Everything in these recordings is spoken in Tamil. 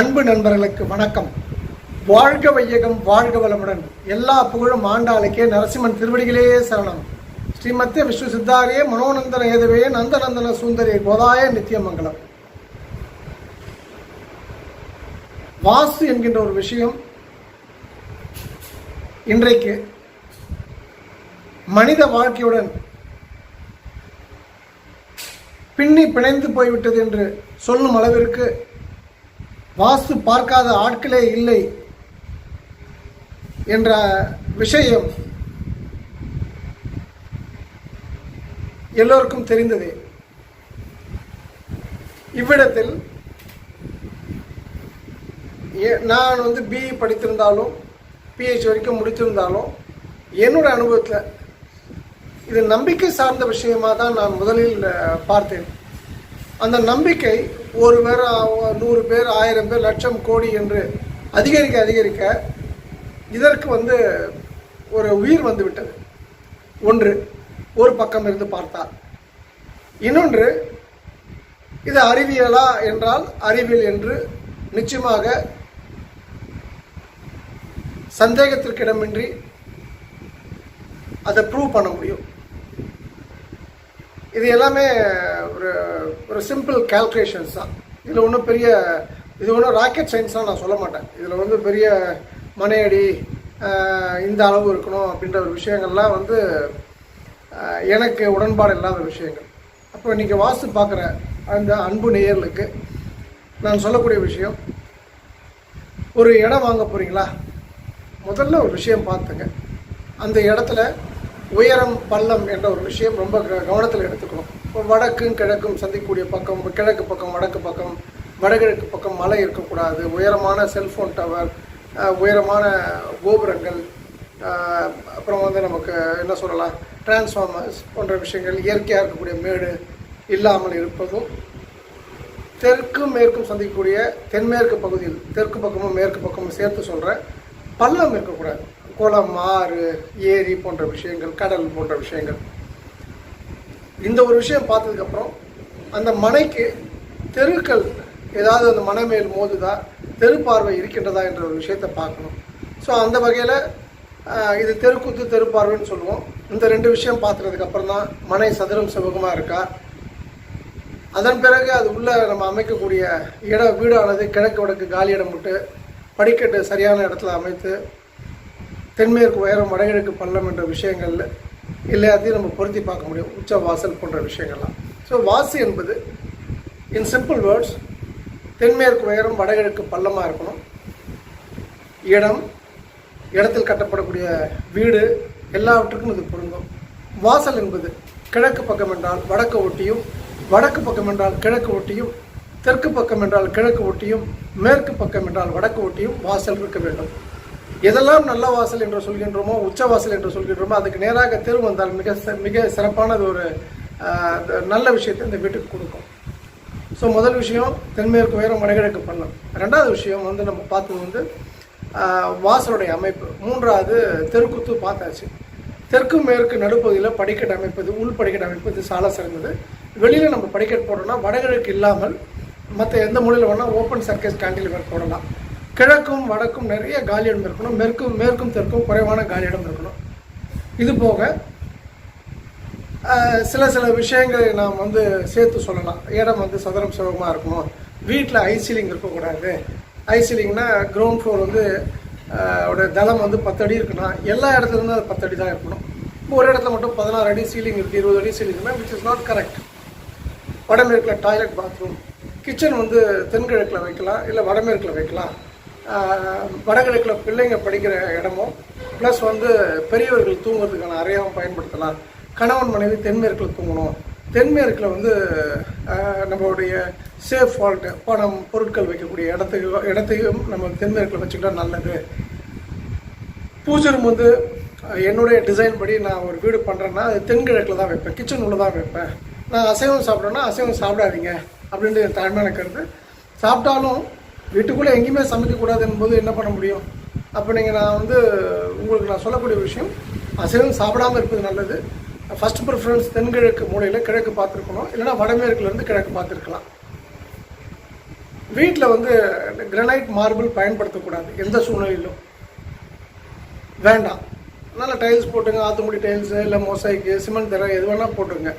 அன்பு நண்பர்களுக்கு வணக்கம். வாழ்க வையகம் வாழ்க வளமுடன். எல்லா புகழும் ஆண்டாளுக்கே நரசிம்மன் திருவடிகளே சரணம். ஸ்ரீமத்திய விஷ்ணு சித்தாரியே மனோநந்தன ஏதவே நந்தநந்தன சுந்தரி கோதாய நித்தியமங்கலம் வாசு என்கின்ற ஒரு விஷயம் இன்றைக்கு மனித வாழ்க்கையுடன் பின்னி பிணைந்து போய்விட்டது என்று சொல்லும் அளவிற்கு வாஸ்து பார்க்காத ஆட்களே இல்லை என்ற விஷயம் எல்லோருக்கும் தெரிந்தது. இவ்விடத்தில் ஏ- நான் வந்து பிஇ படித்திருந்தாலும் பிஹெச் வரைக்கும் முடித்திருந்தாலும் என்னோட அனுபவத்தில் இது நம்பிக்கை சார்ந்த விஷயமாக தான் நான் முதலில் பார்த்தேன். அந்த நம்பிக்கை ஒரு பேர் நூறு பேர் ஆயிரம் பேர் லட்சம் கோடி என்று அதிகரிக்க அதிகரிக்க இதற்கு வந்து ஒரு உயிர் வந்துவிட்டது ஒன்று ஒரு பக்கம் இருந்து பார்த்தால். இன்னொன்று இது அறிவியலா என்றால் அறிவியல் என்று நிச்சயமாக சந்தேகத்திற்கிடமின்றி அதை ப்ரூவ் பண்ண முடியும். இது எல்லாமே ஒரு ஒரு சிம்பிள் கால்குலேஷன்ஸ் தான். இதில் ஒன்றும் பெரிய இது ஒன்றும் ராக்கெட் சயின்ஸ்லாம் நான் சொல்ல மாட்டேன். இதில் வந்து பெரிய மனையடி இந்த அளவு இருக்கணும் அப்படின்ற ஒரு விஷயங்கள்லாம் வந்து எனக்கு உடன்பாடு இல்லாத விஷயங்கள். அப்போ நீங்கள் வாஸ்து பார்க்குற அந்த அன்பு நேயர்களுக்கு நான் சொல்லக்கூடிய விஷயம் ஒரு இடம் வாங்க போகிறீங்களா முதல்ல ஒரு விஷயம் பார்த்துங்க. அந்த இடத்துல உயரம் பள்ளம் என்ற ஒரு விஷயம் ரொம்ப க- கவனத்தில் எடுத்துக்கணும். இப்போ வடக்கும் கிழக்கும் சந்திக்கக்கூடிய பக்கம் கிழக்கு பக்கம் வடக்கு பக்கம் வடகிழக்கு பக்கம் மலை இருக்கக்கூடாது. உயரமான செல்ஃபோன் டவர் உயரமான கோபுரங்கள் அப்புறம் வந்து நமக்கு என்ன சொல்லலாம்? டிரான்ஸ்ஃபார்மர்ஸ் போன்ற விஷயங்கள் இயற்கையாக இருக்கக்கூடிய மேடு இல்லாமல் இருப்பதும் தெற்கும் மேற்கும் சந்திக்கக்கூடிய தென்மேற்கு பகுதியில் தெற்கு பக்கமும் மேற்கு பக்கமும் சேர்த்து சொல்கிறேன் பள்ளம் இருக்கக்கூடாது. குளம் ஆறு ஏரி போன்ற விஷயங்கள் கடல் போன்ற விஷயங்கள். இந்த ஒரு விஷயம் பார்த்ததுக்கப்புறம் அந்த மனைக்கு தெருக்கள் ஏதாவது அந்த மனை மேல் மோதுதா தெரு பார்வை இருக்கின்றதா என்ற ஒரு விஷயத்தை பார்க்கணும். ஸோ அந்த வகையில் இது தெருக்குத்து தெரு பார்வைன்னு சொல்லுவோம். இந்த ரெண்டு விஷயம் பார்த்துறதுக்கு அப்புறம் தான் மனை சதுரம் சிவகமாக இருக்கா? அதன் பிறகு அது உள்ளே நம்ம அமைக்கக்கூடிய இட வீடானது கிழக்கு வடக்கு காலி இடம் விட்டு படிக்கட்டு சரியான இடத்துல அமைத்து தென்மேற்கு உயரம் வடகிழக்கு பள்ளம் என்ற விஷயங்கள் எல்லாத்தையும் நம்ம பொருத்தி பார்க்க முடியும். உச்ச வாசல் போன்ற விஷயங்கள்லாம். ஸோ வாசி என்பது இன் சிம்பிள் வேர்ட்ஸ் தென்மேற்கு உயரம் வடகிழக்கு பள்ளமாக இருக்கணும். இடம் இடத்தில் கட்டப்படக்கூடிய வீடு எல்லாவற்றுக்கும் இது பொருந்தும். வாசல் என்பது கிழக்கு பக்கம் என்றால் வடக்கு ஒட்டியும் வடக்கு பக்கம் என்றால் கிழக்கு ஒட்டியும் தெற்கு பக்கம் என்றால் கிழக்கு ஒட்டியும் மேற்கு பக்கம் என்றால் வடக்கு ஒட்டியும் வாசல் இருக்க வேண்டும். எதெல்லாம் நல்ல வாசல் என்று சொல்கின்றோமோ உச்ச வாசல் என்று சொல்கின்றோமோ அதுக்கு நேராக தெரு வந்தால் மிக மிக சிறப்பானது ஒரு நல்ல விஷயத்தை இந்த வீட்டுக்கு கொடுக்கும். ஸோ முதல் விஷயம் தென்மேற்கு உயரம் வடகிழக்கு பண்ணலாம் ரெண்டாவது விஷயம் வந்து நம்ம பார்த்தது வந்து வாசலுடைய அமைப்பு. மூன்றாவது தெருக்குத்து பார்த்தாச்சு. தெற்கு மேற்கு நடுப்பகுதியில் படிக்கட்டு அமைப்பது உள் படிக்கட்டு அமைப்பது சால சிறந்தது. வெளியில் நம்ம படிக்கட்டு போடணும்னா வடகிழக்கு இல்லாமல் மற்ற எந்த மூலையில் வேணால் ஓப்பன் சர்க்கஸ் கேண்டில் போடலாம். கிழக்கும் வடக்கும் நிறைய காலியிடம் இருக்கணும். மேற்கும் மேற்கும் தெற்கும் குறைவான காலியிடம் இருக்கணும். இது போக சில சில விஷயங்களை நாம் வந்து சேர்த்து சொல்லலாம். இடம் வந்து சதுரம் சுகமாக இருக்கணும் வீட்டில் ஐசிலிங் இருக்கக்கூடாது. ஐசிலிங்னா கிரவுண்ட் ஃப்ளோர் வந்து அவருடைய தளம் வந்து பத்து அடி இருக்குன்னா எல்லா இடத்துலருந்து அது பத்து அடி தான் இருக்கணும். இப்போ ஒரு இடத்துல மட்டும் பதினாறு அடி சீலிங் இருக்குது இருபது அடி சீலிங்னா விச் இஸ் நாட் கரெக்ட் வடமேற்கில் டாய்லெட் பாத்ரூம் கிச்சன் வந்து தென்கிழக்கில் வைக்கலாம் இல்லை வடமேற்கில் வைக்கலாம். வடகிழக்கில் பிள்ளைங்க படிக்கிற இடமும் ப்ளஸ் வந்து பெரியவர்கள் தூங்குறதுக்கான அறையாகவும் பயன்படுத்தலாம். கணவன் மனைவி தென்மேற்கில் தூங்கணும். தென்மேற்கில் வந்து நம்மளுடைய சேஃப் ஃபால்ட்டு பணம் பொருட்கள் வைக்கக்கூடிய இடத்துக்கு இடத்தையும் நம்ம தென்மேற்கில் வச்சுக்கிட்டா நல்லது. பூஜை ரூம் வந்து என்னுடைய டிசைன் படி நான் ஒரு வீடு பண்ணுறேன்னா அது தென்கிழக்கில் தான் வைப்பேன். கிச்சன் உள்ள தான் வைப்பேன். நான் அசைவம் சாப்பிட்றேன்னா அசைவம் சாப்பிடாதீங்க. அப்படின்ட்டு என் தாழ்மையான கருத்து. சாப்பிட்டாலும் வீட்டுக்குள்ளே எங்கேயுமே சமைக்கக்கூடாது என்பது என்ன பண்ண முடியும்? அப்போ நீங்கள் நான் வந்து உங்களுக்கு நான் சொல்லக்கூடிய விஷயம் அசைவம் சாப்பிடாம இருப்பது நல்லது. ஃபர்ஸ்ட் ப்ரிஃபரன்ஸ் தென்கிழக்கு மூலையில் கிழக்கு பார்த்துருக்கணும். இல்லைன்னா வடமேற்குலேருந்து கிழக்கு பார்த்துருக்கலாம். வீட்டில் வந்து கிரனைட் மார்பிள் பயன்படுத்தக்கூடாது எந்த சூழ்நிலையிலும். வேண்டாம். நல்ல டைல்ஸ் போட்டுங்க ஆத்துமுடி டைல்ஸு இல்லை மொசைக்கு சிமெண்ட் தர எது வேணால் போட்டுங்க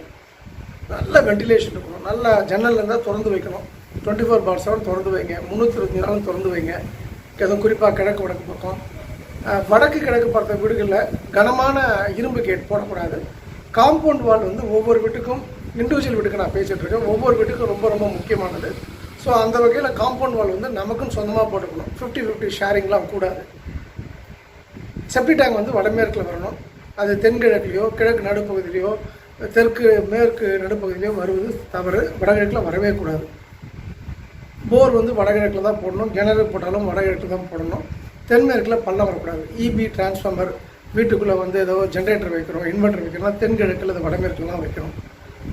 நல்ல வென்டிலேஷன் இருக்கணும். நல்ல ஜன்னல் இருந்தால் திறந்து வைக்கணும். டுவெண்ட்டி ஃபோர் பார் செவன் திறந்து வைங்க. முந்நூற்றி இருபத்தி நாளும் திறந்து வைங்க. அதுவும் குறிப்பாக கிழக்கு வடக்கு பக்கம். வடக்கு கிழக்கு பார்த்த வீடுகளில் கனமான இரும்பு கேட் போடக்கூடாது. காம்பவுண்ட் வால் வந்து ஒவ்வொரு வீட்டுக்கும் இண்டிவிஜுவல் வீட்டுக்கு நான் பேசிகிட்ருக்கேன் ஒவ்வொரு வீட்டுக்கும் ரொம்ப ரொம்ப முக்கியமானது. ஸோ அந்த வகையில் காம்பவுண்ட் வால் வந்து நமக்கும் சொந்தமாக போட்டுக்கணும். ஃபிஃப்டி ஃபிஃப்டி ஷேரிங்லாம் கூடாது. செப்டி டேங்க் வந்து வடமேற்கில் வரணும். அது தென்கிழக்குலையோ கிழக்கு நடுப்பகுதியிலையோ தெற்கு மேற்கு நடுப்பகுதியிலையோ வருவது தவறு. வடகிழக்கில் வரவே கூடாது. போர் வந்து வடகிழக்கில் தான் போடணும். கிணறு போட்டாலும் வடகிழக்கில் தான் போடணும். தென்மேற்கில் பள்ளம் வரக்கூடாது. இபி டிரான்ஸ்ஃபார்மர் வீட்டுக்குள்ளே வந்து ஏதோ ஜென்ரேட்டர் வைக்கிறோம் இன்வெர்டர் வைக்கிறோம் தென்கிழக்கில் அது வடமேற்குலாம் தான் வைக்கிறோம்.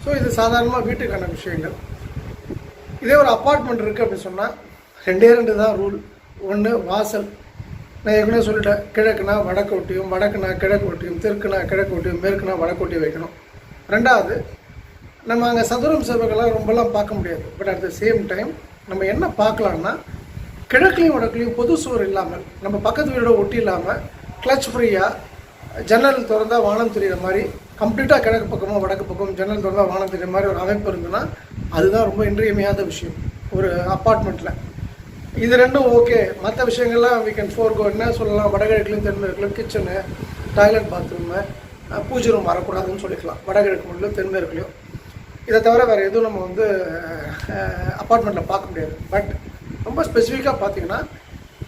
ஸோ இது சாதாரணமாக வீட்டுக்கான விஷயங்கள். இதே ஒரு அப்பார்ட்மெண்ட் இருக்குது அப்படின்னு சொன்னால் ரெண்டே ரெண்டு தான் ரூல் ஒன்று வாசல். நான் ஏற்கனவே சொல்லிட்டேன் கிழக்குனா வடக்கு ஒட்டியும் வடக்குனா கிழக்கு ஒட்டியும் தெற்குனா கிழக்கு ஒட்டியும் மேற்குனா வடக்கு ஒட்டி வைக்கணும். ரெண்டாவது நம்ம அங்கே சதுரம் சேவைகள்லாம் ரொம்பலாம் பார்க்க முடியாது. But at the same time நம்ம என்ன பார்க்கலாம்னா கிழக்குலையும் வடக்குலையும் பொது சுவர் இல்லாமல் நம்ம பக்கத்து வீடோட ஒட்டி இல்லாமல் கிளச் ஃப்ரீயாக ஜன்னல் திறந்தா வானம் தெரியுற மாதிரி கம்ப்ளீட்டாக கிழக்கு பக்கமும் வடக்கு பக்கம் ஜன்னல் திறந்தால் வானம் தெரியுற மாதிரி ஒரு அமைப்பு இருந்ததுன்னா அதுதான் ரொம்ப இன்றியமையாத விஷயம் ஒரு அப்பார்ட்மெண்ட்டில் இது ரெண்டும் ஓகே மற்ற விஷயங்கள்லாம் வீ கேன் ஃபோர் கோ என்ன சொல்லலாம்? வடகிழக்குலையும் தென்மேற்குலையும் kitchen toilet bathroom pooja room வரக்கூடாதுன்னு சொல்லிக்கலாம். வடகிழக்கு முள்ளும் தென்மேற்குலையும் இதை தவிர வேறு எதுவும் நம்ம வந்து அப்பார்ட்மெண்ட்டில் பார்க்க முடியாது. பட் ரொம்ப ஸ்பெசிஃபிக்காக பார்த்தீங்கன்னா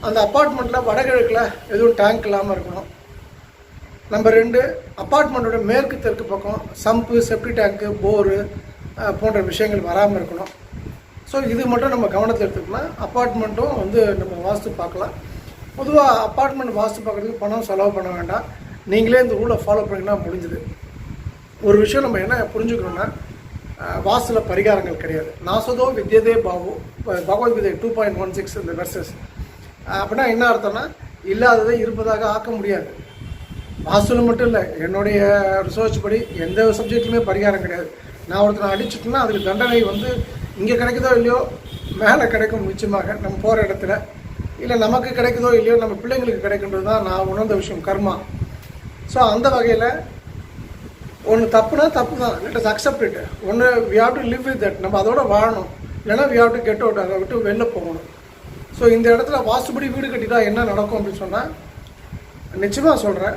அந்த அப்பார்ட்மெண்ட்டில் வடகிழக்கில் எதுவும் டேங்க் இல்லாமல் இருக்கணும். நம்பர் ரெண்டு அப்பார்ட்மெண்ட்டோட மேற்கு தெற்கு பக்கம் சம்பு செப்டி டேங்க்கு போரு போன்ற விஷயங்கள் வராமல் இருக்கணும். ஸோ இது மட்டும் நம்ம கவனத்தில் எடுத்துக்கலாம் அப்பார்ட்மெண்ட்டும் வந்து நம்ம வாஸ்து பார்க்கலாம். பொதுவாக அப்பார்ட்மெண்ட் வாஸ்து பார்க்குறதுக்கு பணம் செலவு பண்ண வேண்டாம். நீங்களே இந்த ரூலை ஃபாலோ பண்ணிங்கன்னா முடிஞ்சுது. ஒரு விஷயம் நம்ம என்ன புரிஞ்சுக்கணும்னா வாசல பரிகாரங்கள் கிடையாது. நாசதோ வித்யதே பாவோ Bhagavad Gita two point one six இந்த வெர்சஸ் அப்படின்னா என்ன அர்த்தம்னா இல்லாததை இருப்பதாக ஆக்க முடியாது. வாசல் மட்டும் இல்லை என்னுடைய ரிசர்ச் படி எந்த சப்ஜெக்ட்லையுமே பரிகாரம் கிடையாது. நான் ஒருத்தனை அடிச்சுட்டேன்னா அதுக்கு தண்டனை வந்து இங்கே கிடைக்குதோ இல்லையோ மேலே கிடைக்கும் நிச்சயமாக நம்ம போகிற இடத்துல. இல்லை நமக்கு கிடைக்குதோ இல்லையோ நம்ம பிள்ளைங்களுக்கு கிடைக்கின்றது தான் நான் உணர்ந்த விஷயம் கர்மா. ஸோ அந்த வகையில் ஒன்று தப்புனா தப்பு தான் லெட் அஸ் அக்செப்ட் இட் ஒன்று we have to live with that நம்ம அதோட வாழணும். இல்லைன்னா we have to get out அதை விட்டு வெளில போகணும். ஸோ இந்த இடத்துல வாஸ்துபடி வீடு கட்டிட்டா என்ன நடக்கும் அப்படின்னு சொன்னால் நிச்சயமாக சொல்கிறேன்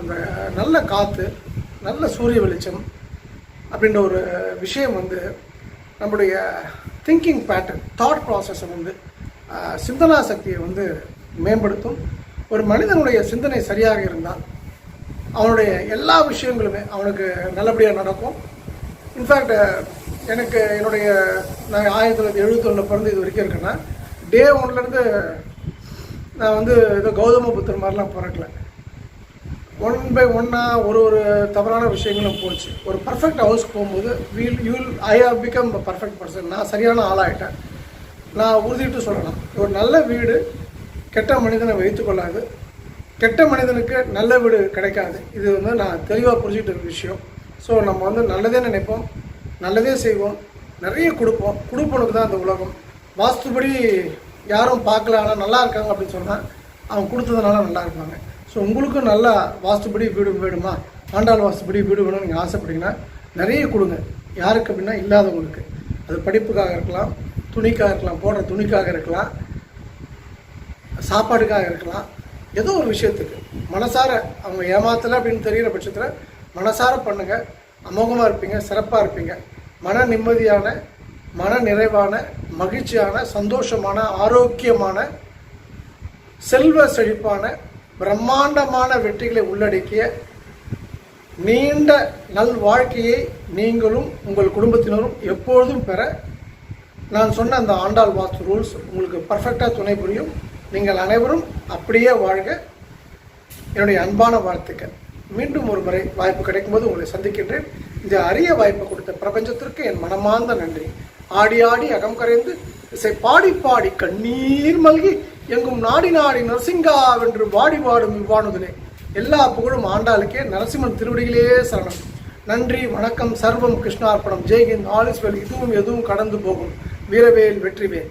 அந்த நல்ல காற்று நல்ல சூரிய வெளிச்சம் அப்படின்ற ஒரு விஷயம் வந்து நம்முடைய திங்கிங் பேட்டர்ன் தாட் ப்ராசஸை வந்து சிந்தனா சக்தியை வந்து மேம்படுத்தும். ஒரு மனிதனுடைய சிந்தனை சரியாக இருந்தால் அவனுடைய எல்லா விஷயங்களுமே அவனுக்கு நல்லபடியாக நடக்கும். இன்ஃபேக்ட் எனக்கு என்னுடைய நான் ஆயிரத்தி தொள்ளாயிரத்தி எழுபத்தொன்னில் பிறந்து இது வரைக்கும் இருக்கேன்னா டே ஒன்லேருந்து நான் வந்து ஏதோ கௌதம புத்தர் மாதிரிலாம் பிறக்கல. ஒன் பை ஒன்னாக ஒரு ஒரு தவறான விஷயங்களும் போச்சு. ஒரு பர்ஃபெக்ட் ஹவுஸ்க்கு போகும்போது well you'll I have become perfect person நான் சரியான ஆளாகிட்டேன் நான் உறுதிட்டு சொல்லலாம். ஒரு நல்ல வீடு கெட்ட மனிதனை வைத்துக்கொள்ளாது கெட்ட மனிதனுக்கு நல்ல வீடு கிடைக்காது. இது வந்து நான் தெளிவாக புரிஞ்சுக்கிட்ட ஒரு விஷயம். ஸோ நம்ம வந்து நல்லதே நினைப்போம் நல்லதே செய்வோம் நிறைய கொடுப்போம். கொடுப்பனுக்கு தான் இந்த உலகம். வாஸ்துபடி யாரும் பார்க்கல ஆனால் நல்லா இருக்காங்க அப்படின்னு சொன்னால் அவங்க கொடுத்ததுனால நல்லா இருப்பாங்க. ஸோ உங்களுக்கும் நல்லா வாஸ்துபடி வீடு வேணுமா? ஆண்டாள் வாஸ்துபடி வீடு வேணும்னு நீங்கள் ஆசைப்பட்டீங்கன்னா நிறைய கொடுங்க. யாருக்கு அப்படின்னா இல்லாதவங்களுக்கு. அது படிப்புக்காக இருக்கலாம் துணிக்காக இருக்கலாம் போடுற துணிக்காக இருக்கலாம் சாப்பாடுக்காக இருக்கலாம் ஏதோ ஒரு விஷயத்துக்கு. மனசார அவங்க ஏமாத்தலை அப்படின்னு தெரிகிற பட்சத்தில் மனசார பண்ணுங்கள் அமோகமாக இருப்பீங்க சிறப்பாக இருப்பீங்க. மன நிம்மதியான மன நிறைவான மகிழ்ச்சியான சந்தோஷமான ஆரோக்கியமான செல்வ செழிப்பான பிரம்மாண்டமான வெற்றிகளை உள்ளடக்கிய நீண்ட நல் வாழ்க்கையை நீங்களும் உங்கள் குடும்பத்தினரும் எப்பொழுதும் பெற நான் சொன்ன அந்த ஆண்டாள் வாஸ்து ரூல்ஸ் உங்களுக்கு பர்ஃபெக்டாக துணை புரியும். நீங்கள் அனைவரும் அப்படியே வாழ்க. என்னுடைய அன்பான வாழ்த்துக்கள். மீண்டும் ஒரு முறை வாய்ப்பு கிடைக்கும்போது உங்களை சந்திக்கின்றேன். இந்த அரிய வாய்ப்பு கொடுத்த பிரபஞ்சத்திற்கு என் மனமார்ந்த நன்றி. ஆடி ஆடி அகம் கரைந்து இசை பாடி பாடி கண்ணீர் மல்கி எங்கும் நாடி நாடி நரசிங்கா வென்று வாடி வாடும் இவ்வாணுதலே எல்லா புகழும் ஆண்டாளுக்கே நரசிம்மன் திருவடிகளே சரணம். நன்றி வணக்கம் சர்வம் கிருஷ்ணார்ப்பணம். ஜெய்ஹிந்த் ஆல் இஸ் வெல் இதுவும் எதுவும் கடந்து போகும். வீரவேல் வெற்றிவேல்.